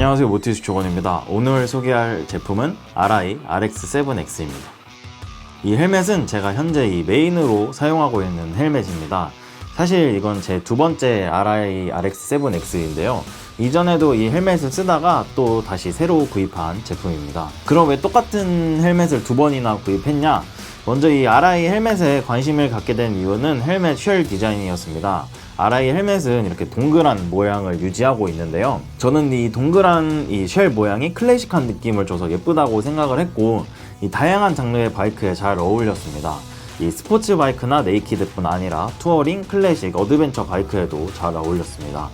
안녕하세요 모티스 조건입니다. 오늘 소개할 제품은 RI RX7X입니다. 이 헬멧은 제가 현재 이 메인으로 사용하고 있는 헬멧입니다. 사실 이건 제 두 번째 RI RX7X인데요. 이전에도 이 헬멧을 쓰다가 또 다시 새로 구입한 제품입니다. 그럼 왜 똑같은 헬멧을 두 번이나 구입했냐? 먼저 이 RI 헬멧에 관심을 갖게 된 이유는 헬멧 쉘 디자인이었습니다. RI 헬멧은 이렇게 동그란 모양을 유지하고 있는데요. 저는 이 동그란 이 쉘 모양이 클래식한 느낌을 줘서 예쁘다고 생각을 했고, 이 다양한 장르의 바이크에 잘 어울렸습니다. 이 스포츠 바이크나 네이키드뿐 아니라 투어링, 클래식, 어드벤처 바이크에도 잘 어울렸습니다.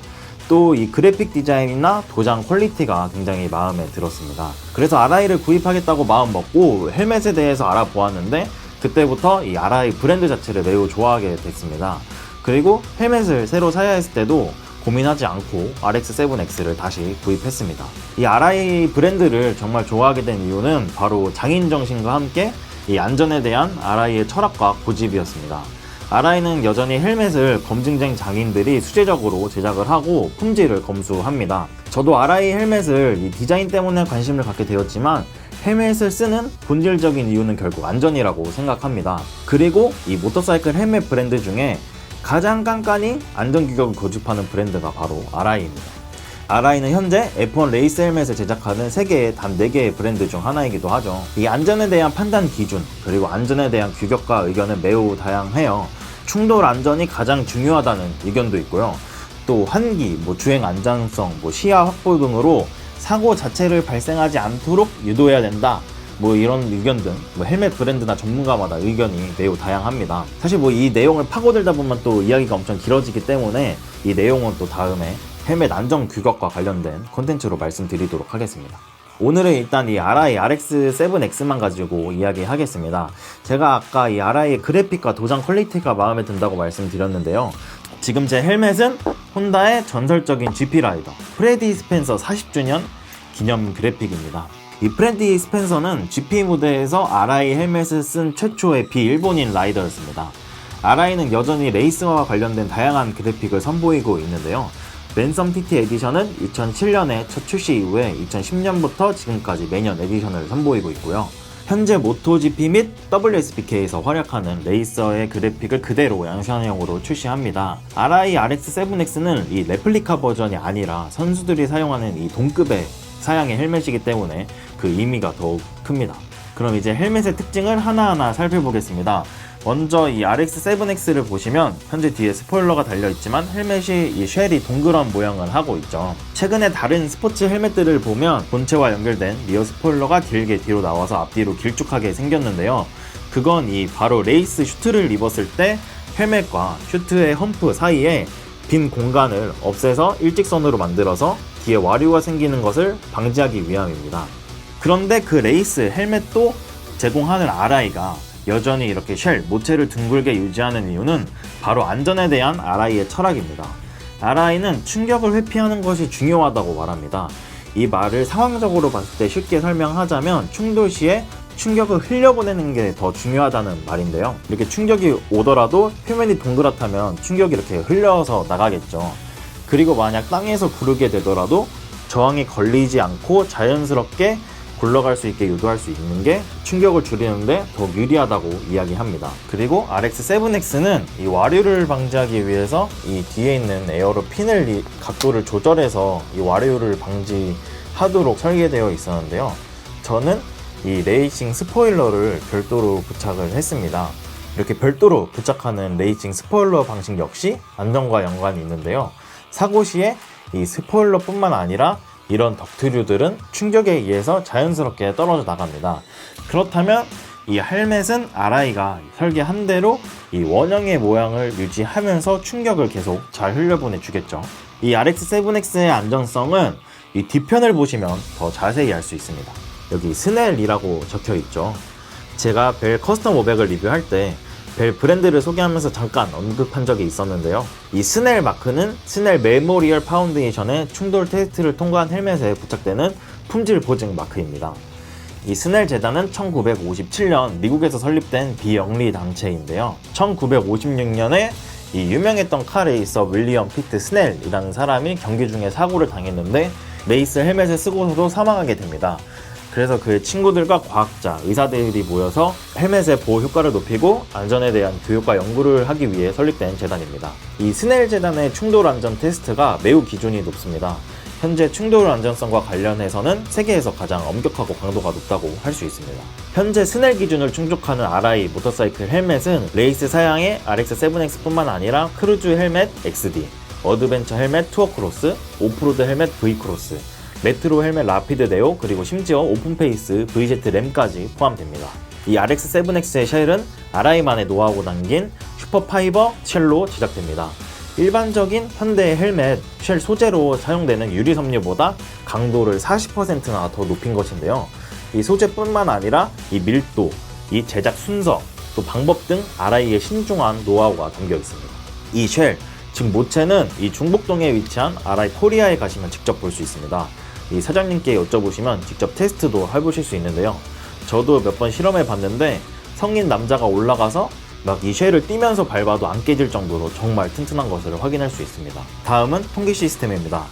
또 이 그래픽 디자인이나 도장 퀄리티가 굉장히 마음에 들었습니다. 그래서 RI를 구입하겠다고 마음 먹고 헬멧에 대해서 알아보았는데 그때부터 이 RI 브랜드 자체를 매우 좋아하게 됐습니다. 그리고 헬멧을 새로 사야 했을 때도 고민하지 않고 RX7X를 다시 구입했습니다. 이 RI 브랜드를 정말 좋아하게 된 이유는 바로 장인 정신과 함께 이 안전에 대한 RI의 철학과 고집이었습니다. RI는 여전히 헬멧을 검증쟁 장인들이 수제적으로 제작을 하고 품질을 검수합니다. 저도 RI 헬멧을 이 디자인 때문에 관심을 갖게 되었지만 헬멧을 쓰는 본질적인 이유는 결국 안전이라고 생각합니다. 그리고 이 모터사이클 헬멧 브랜드 중에 가장 깐깐히 안전 규격을 고집하는 브랜드가 바로 RI입니다. RI는 현재 F1 레이스 헬멧을 제작하는 세계의 단 4개의 브랜드 중 하나이기도 하죠. 이 안전에 대한 판단 기준, 그리고 안전에 대한 규격과 의견은 매우 다양해요. 충돌 안전이 가장 중요하다는 의견도 있고요. 또 환기, 뭐 주행 안전성, 뭐 시야 확보 등으로 사고 자체를 발생하지 않도록 유도해야 된다. 뭐 이런 의견 등 뭐 헬멧 브랜드나 전문가마다 의견이 매우 다양합니다. 사실 뭐 이 내용을 파고들다 보면 또 이야기가 엄청 길어지기 때문에 이 내용은 또 다음에 헬멧 안전 규격과 관련된 콘텐츠로 말씀드리도록 하겠습니다. 오늘은 일단 이 RI RX7X만 가지고 이야기하겠습니다. 제가 아까 이 RI의 그래픽과 도장 퀄리티가 마음에 든다고 말씀드렸는데요. 지금 제 헬멧은 혼다의 전설적인 GP 라이더 프레디 스펜서 40주년 기념 그래픽입니다. 이 프레디 스펜서는 GP 무대에서 RI 헬멧을 쓴 최초의 비일본인 라이더였습니다. RI는 여전히 레이스와 관련된 다양한 그래픽을 선보이고 있는데요. 랜섬 TT 에디션은 2007년에 첫 출시 이후에 2010년부터 지금까지 매년 에디션을 선보이고 있고요. 현재 모토GP 및 WSBK에서 활약하는 레이서의 그래픽을 그대로 양산형으로 출시합니다. RI RX7X는 이 레플리카 버전이 아니라 선수들이 사용하는 이 동급의 사양의 헬멧이기 때문에 그 의미가 더욱 큽니다. 그럼 이제 헬멧의 특징을 하나하나 살펴보겠습니다. 먼저 이 RX7X를 보시면 현재 뒤에 스포일러가 달려있지만 헬멧이 이 쉘이 동그란 모양을 하고 있죠. 최근에 다른 스포츠 헬멧들을 보면 본체와 연결된 리어 스포일러가 길게 뒤로 나와서 앞뒤로 길쭉하게 생겼는데요. 그건 이 바로 레이스 슈트를 입었을 때 헬멧과 슈트의 험프 사이에 빈 공간을 없애서 일직선으로 만들어서 뒤에 와류가 생기는 것을 방지하기 위함입니다. 그런데 그 레이스 헬멧도 제공하는 RI가 여전히 이렇게 쉘, 모체를 둥글게 유지하는 이유는 바로 안전에 대한 RI의 철학입니다. RI는 충격을 회피하는 것이 중요하다고 말합니다. 이 말을 상황적으로 봤을 때 쉽게 설명하자면 충돌 시에 충격을 흘려보내는 게 더 중요하다는 말인데요. 이렇게 충격이 오더라도 표면이 동그랗다면 충격이 이렇게 흘려서 나가겠죠. 그리고 만약 땅에서 구르게 되더라도 저항이 걸리지 않고 자연스럽게 굴러갈 수 있게 유도할 수 있는 게 충격을 줄이는데 더욱 유리하다고 이야기합니다. 그리고 RX7X는 이 와류를 방지하기 위해서 이 뒤에 있는 에어로 핀을 이 각도를 조절해서 이 와류를 방지하도록 설계되어 있었는데요. 저는 이 레이싱 스포일러를 별도로 부착을 했습니다. 이렇게 별도로 부착하는 레이싱 스포일러 방식 역시 안전과 연관이 있는데요. 사고 시에 이 스포일러뿐만 아니라 이런 덕트류들은 충격에 의해서 자연스럽게 떨어져 나갑니다. 그렇다면 이 헬멧은 RI가 설계한 대로 이 원형의 모양을 유지하면서 충격을 계속 잘 흘려보내 주겠죠. 이 RX7X의 안전성은 이 뒤편을 보시면 더 자세히 알 수 있습니다. 여기 스넬이라고 적혀 있죠. 제가 벨 커스텀 500을 리뷰할 때 벨 브랜드를 소개하면서 잠깐 언급한 적이 있었는데요. 이 스넬 마크는 스넬 메모리얼 파운데이션의 충돌 테스트를 통과한 헬멧에 부착되는 품질 보증 마크입니다. 이 스넬 재단은 1957년 미국에서 설립된 비영리 단체인데요. 1956년에 이 유명했던 카 레이서 윌리엄 피트 스넬이라는 사람이 경기 중에 사고를 당했는데 레이스 헬멧을 쓰고서도 사망하게 됩니다. 그래서 그 친구들과 과학자, 의사들이 모여서 헬멧의 보호 효과를 높이고 안전에 대한 교육과 연구를 하기 위해 설립된 재단입니다. 이 스넬 재단의 충돌 안전 테스트가 매우 기준이 높습니다. 현재 충돌 안전성과 관련해서는 세계에서 가장 엄격하고 강도가 높다고 할 수 있습니다. 현재 스넬 기준을 충족하는 RI 모터사이클 헬멧은 레이스 사양의 RX7X뿐만 아니라 크루즈 헬멧 XD, 어드벤처 헬멧 투어크로스, 오프로드 헬멧 V크로스, 메트로 헬멧 라피드 네오 그리고 심지어 오픈페이스 VZ 램까지 포함됩니다. 이 RX7X의 쉘은 RI만의 노하우가 담긴 슈퍼파이버 쉘로 제작됩니다. 일반적인 현대 헬멧 쉘 소재로 사용되는 유리 섬유보다 강도를 40%나 더 높인 것인데요. 이 소재뿐만 아니라 이 밀도, 이 제작 순서, 또 방법 등 RI의 신중한 노하우가 담겨 있습니다. 이 쉘, 즉 모체는 이 중복동에 위치한 RI 코리아에 가시면 직접 볼 수 있습니다. 이 사장님께 여쭤보시면 직접 테스트도 해보실 수 있는데요. 저도 몇 번 실험해 봤는데 성인 남자가 올라가서 막이 쉘을 뛰면서 밟아도 안 깨질 정도로 정말 튼튼한 것을 확인할 수 있습니다. 다음은 통기 시스템입니다.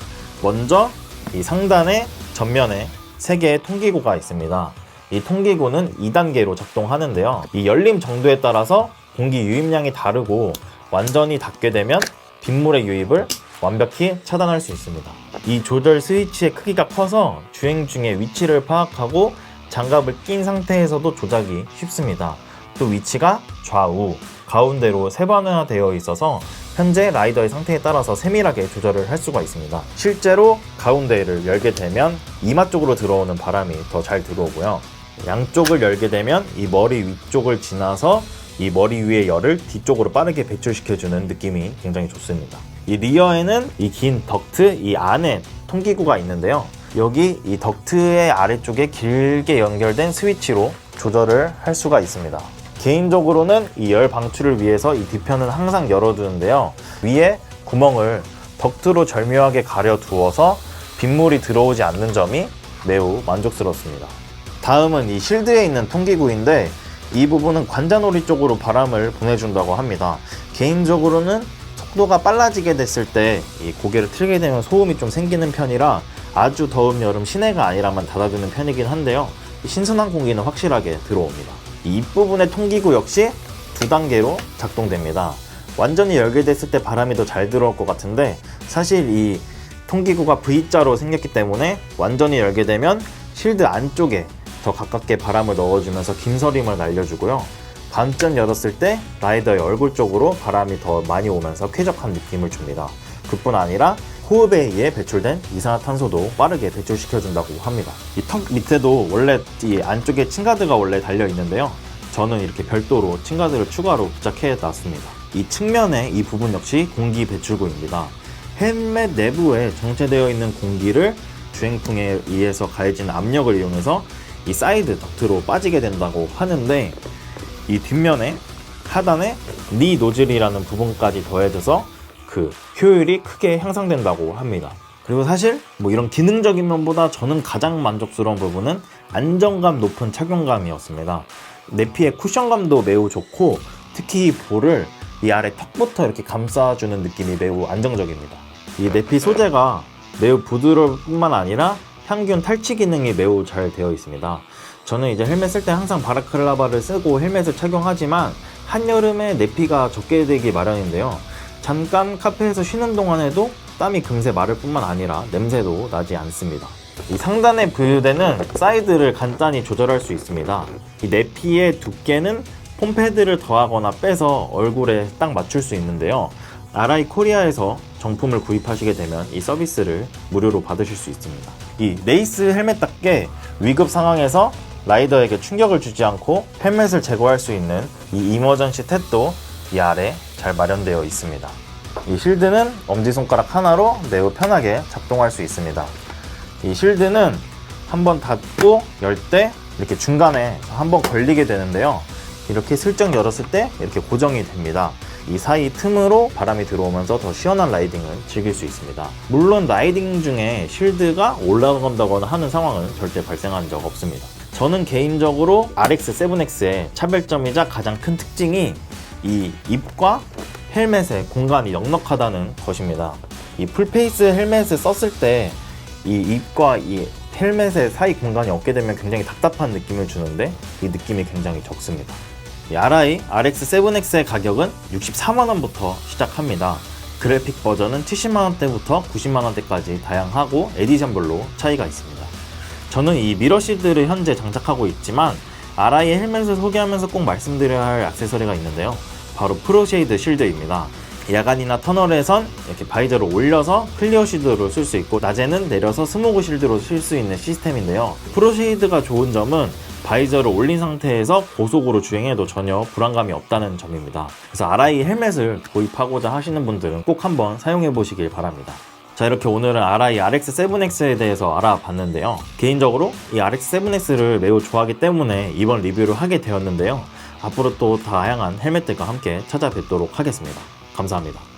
먼저 이 상단에 전면에 3개의 통기구가 있습니다. 이 통기구는 2단계로 작동하는데요. 이 열림 정도에 따라서 공기 유입량이 다르고 완전히 닫게 되면 빗물의 유입을 완벽히 차단할 수 있습니다. 이 조절 스위치의 크기가 커서 주행 중에 위치를 파악하고 장갑을 낀 상태에서도 조작이 쉽습니다. 또 위치가 좌우, 가운데로 세분화되어 있어서 현재 라이더의 상태에 따라서 세밀하게 조절을 할 수가 있습니다. 실제로 가운데를 열게 되면 이마 쪽으로 들어오는 바람이 더 잘 들어오고요. 양쪽을 열게 되면 이 머리 위쪽을 지나서 이 머리 위의 열을 뒤쪽으로 빠르게 배출시켜주는 느낌이 굉장히 좋습니다. 이 리어에는 이 긴 덕트 이 안에 통기구가 있는데요. 여기 이 덕트의 아래쪽에 길게 연결된 스위치로 조절을 할 수가 있습니다. 개인적으로는 이 열 방출을 위해서 이 뒤편은 항상 열어두는데요. 위에 구멍을 덕트로 절묘하게 가려 두어서 빗물이 들어오지 않는 점이 매우 만족스럽습니다. 다음은 이 실드에 있는 통기구인데 이 부분은 관자놀이 쪽으로 바람을 보내준다고 합니다. 개인적으로는 속도가 빨라지게 됐을 때 이 고개를 틀게 되면 소음이 좀 생기는 편이라 아주 더운 여름 시내가 아니라만 닫아두는 편이긴 한데요. 이 신선한 공기는 확실하게 들어옵니다. 이 입부분의 통기구 역시 두 단계로 작동됩니다. 완전히 열게 됐을 때 바람이 더 잘 들어올 것 같은데 사실 이 통기구가 V자로 생겼기 때문에 완전히 열게 되면 실드 안쪽에 더 가깝게 바람을 넣어주면서 김서림을 날려주고요. 반쯤 열었을 때 라이더의 얼굴 쪽으로 바람이 더 많이 오면서 쾌적한 느낌을 줍니다. 그뿐 아니라 호흡에 의해 배출된 이산화탄소도 빠르게 배출시켜준다고 합니다. 이 턱 밑에도 원래 이 안쪽에 층가드가 원래 달려 있는데요. 저는 이렇게 별도로 층가드를 추가로 부착해 놨습니다. 이 측면에 이 부분 역시 공기 배출구입니다. 헬멧 내부에 정체되어 있는 공기를 주행풍에 의해서 가해진 압력을 이용해서 이 사이드 덕트로 빠지게 된다고 하는데 이 뒷면에 하단에 니 노즐이라는 부분까지 더해져서 그 효율이 크게 향상된다고 합니다. 그리고 사실 뭐 이런 기능적인 면보다 저는 가장 만족스러운 부분은 안정감 높은 착용감이었습니다. 내피의 쿠션감도 매우 좋고 특히 이 볼을 이 아래 턱부터 이렇게 감싸주는 느낌이 매우 안정적입니다. 이 내피 소재가 매우 부드러울 뿐만 아니라 향균 탈취 기능이 매우 잘 되어 있습니다. 저는 이제 헬멧 쓸 때 항상 바라클라바를 쓰고 헬멧을 착용하지만 한여름에 내피가 적게 되기 마련인데요. 잠깐 카페에서 쉬는 동안에도 땀이 금세 마를 뿐만 아니라 냄새도 나지 않습니다. 이 상단에 부유되는 사이드를 간단히 조절할 수 있습니다. 이 내피의 두께는 폼패드를 더하거나 빼서 얼굴에 딱 맞출 수 있는데요. RI 코리아에서 정품을 구입하시게 되면 이 서비스를 무료로 받으실 수 있습니다. 이 레이스 헬멧답게 위급 상황에서 라이더에게 충격을 주지 않고 헬멧을 제거할 수 있는 이 이머전시 탭도 이 아래 잘 마련되어 있습니다. 이 실드는 엄지손가락 하나로 매우 편하게 작동할 수 있습니다. 이 실드는 한번 닫고 열 때 이렇게 중간에 한번 걸리게 되는데요. 이렇게 슬쩍 열었을 때 이렇게 고정이 됩니다. 이 사이 틈으로 바람이 들어오면서 더 시원한 라이딩을 즐길 수 있습니다. 물론 라이딩 중에 실드가 올라간다거나 하는 상황은 절대 발생한 적 없습니다. 저는 개인적으로 RX7X의 차별점이자 가장 큰 특징이 이 입과 헬멧의 공간이 넉넉하다는 것입니다. 이 풀페이스 헬멧을 썼을 때 이 입과 이 헬멧의 사이 공간이 없게 되면 굉장히 답답한 느낌을 주는데 이 느낌이 굉장히 적습니다. 이 RI RX7X의 가격은 64만원부터 시작합니다. 그래픽 버전은 70만원대부터 90만원대까지 다양하고 에디션별로 차이가 있습니다. 저는 이 미러시드를 현재 장착하고 있지만 RI의 헬멧을 소개하면서 꼭 말씀드려야 할 액세서리가 있는데요. 바로 프로쉐이드 실드입니다. 야간이나 터널에선 이렇게 바이저를 올려서 클리어 실드로 쓸 수 있고 낮에는 내려서 스모그 실드로 쓸 수 있는 시스템인데요. 프로쉐이드가 좋은 점은 바이저를 올린 상태에서 고속으로 주행해도 전혀 불안감이 없다는 점입니다. 그래서 RI 헬멧을 구입하고자 하시는 분들은 꼭 한번 사용해 보시길 바랍니다. 자 이렇게 오늘은 RI RX7X에 대해서 알아봤는데요. 개인적으로 이 RX7X를 매우 좋아하기 때문에 이번 리뷰를 하게 되었는데요. 앞으로 또 다양한 헬멧들과 함께 찾아뵙도록 하겠습니다. 감사합니다.